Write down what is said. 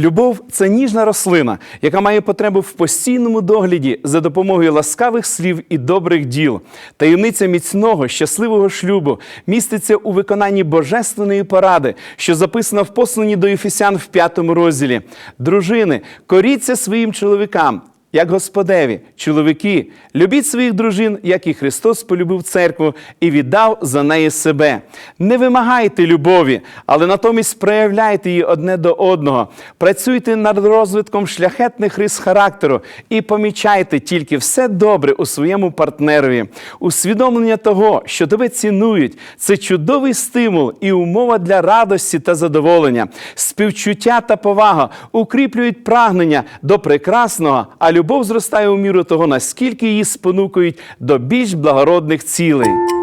Любов це ніжна рослина, яка має потребу в постійному догляді за допомогою ласкавих слів і добрих діл. Таємниця міцного, щасливого шлюбу міститься у виконанні божественної поради, що записана в посланні до Ефесян в п'ятому розділі. Дружини, коріться своїм чоловікам. Як Господеві, чоловіки, любіть своїх дружин, як і Христос полюбив церкву і віддав за неї себе. Не вимагайте любові, але натомість проявляйте її одне до одного. Працюйте над розвитком шляхетних рис характеру і помічайте тільки все добре у своєму партнерові. Усвідомлення того, що тебе цінують, це чудовий стимул і умова для радості та задоволення. Співчуття та повага укріплюють прагнення до прекрасного, а любов зростає у міру того, наскільки її спонукують до більш благородних цілей.